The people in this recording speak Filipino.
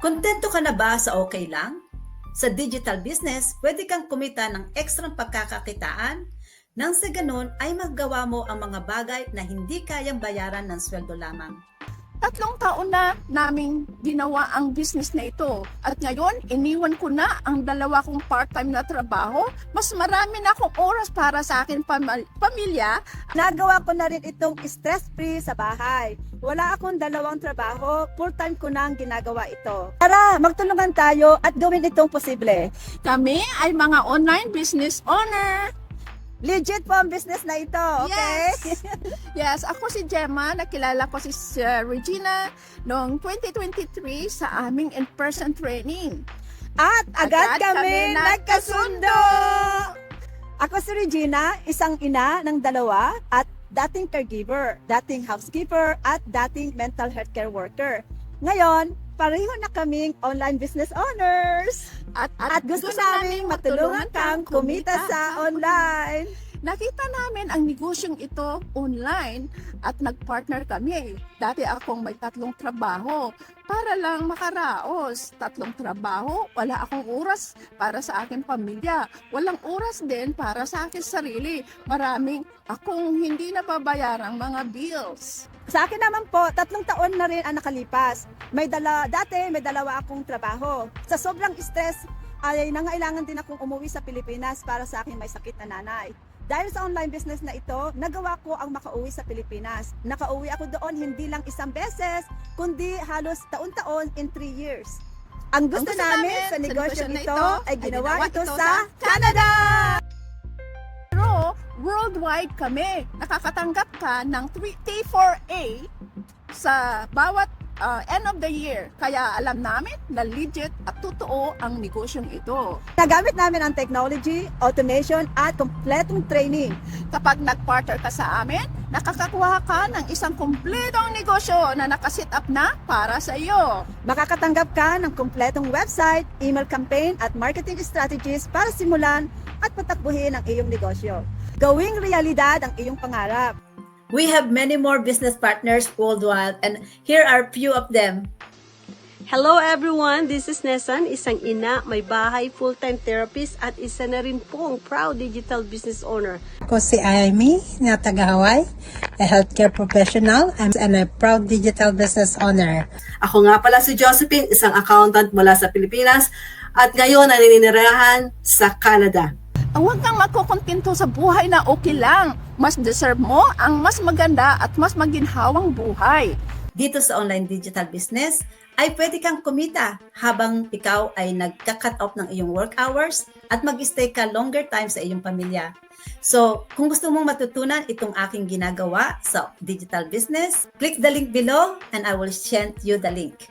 Kontento ka na ba sa okay lang? Sa digital business, pwede kang kumita ng ekstrang pagkakakitaan nang sa ganun ay maggawa mo ang mga bagay na hindi kayang bayaran ng sweldo lamang. Tatlong taon na naming ginawa ang business na ito. At ngayon, iniwan ko na ang dalawa kong part-time na trabaho. Mas marami na akong oras para sa akin pam- pamilya. Nagawa ko na rin itong stress-free sa bahay. Wala akong dalawang trabaho, full-time ko na ang ginagawa ito. Tara, magtulungan tayo at gawin itong posible. Kami ay mga online business owner. Legit po ang business na ito, okay? Yes. yes, ako si Gemma. Nakilala ko si uh, Regina noong 2023 sa aming in-person training. At agad, Agad kami, kami nagkasundo! Ako si Regina, isang ina ng dalawa at dating caregiver, dating housekeeper at dating mental health care worker. Ngayon, pareho na kaming online business owners. At, At gusto naming matulungan kang kumita sa online. Nakita namin ang negosyong ito online at nagpartner kami. Dati akong may tatlong trabaho para lang makaraos. Tatlong trabaho, wala akong oras para sa aking pamilya. Walang oras din para sa aking sarili. Maraming akong hindi nababayarang mga bills. Sa akin naman po, tatlong taon na rin ang nakalipas. May dala, dati may dalawa akong trabaho. Sa sobrang stress, ay nangailangan din akong umuwi sa Pilipinas para sa aking may sakit na nanay. Dahil sa online business na ito, nagawa ko ang makauwi sa Pilipinas. Nakauwi ako doon hindi lang isang beses, kundi halos taon-taon in three years. Ang gusto, gusto namin, namin sa negosyo na ito ito ay ginawa ito sa sa Canada! Pero worldwide kami. Nakakatanggap ka ng T4A sa bawat uh, end of the year. Kaya alam namin na legit at totoo ang negosyong ito. Nagamit namin ang technology, automation at kompletong training. Kapag nag-partner ka sa amin, nakakakuha ka ng isang kumpletong negosyo na nakasit up na para sa iyo. Makakatanggap ka ng kompletong website, email campaign at marketing strategies para simulan at patakbuhin ang iyong negosyo. Gawing realidad ang iyong pangarap. We have many more business partners worldwide and here are few of them. Hello everyone, this is Nesan, isang ina, may bahay, full-time therapist at isa na rin pong proud digital business owner. Ako si Amy na taga Hawaii, a healthcare professional and a proud digital business owner. Ako nga pala si Josephine, isang accountant mula sa Pilipinas at ngayon ay naninirahan sa Canada. Huwag kang makukontento sa buhay na okay lang. Mas deserve mo ang mas maganda at mas maginhawang buhay. Dito sa online digital business, ay pwede kang kumita habang ikaw ay nagka-cut off ng iyong work hours at mag-stay ka longer time sa iyong pamilya. So, kung gusto mong matutunan itong aking ginagawa sa digital business, click the link below and I will send you the link.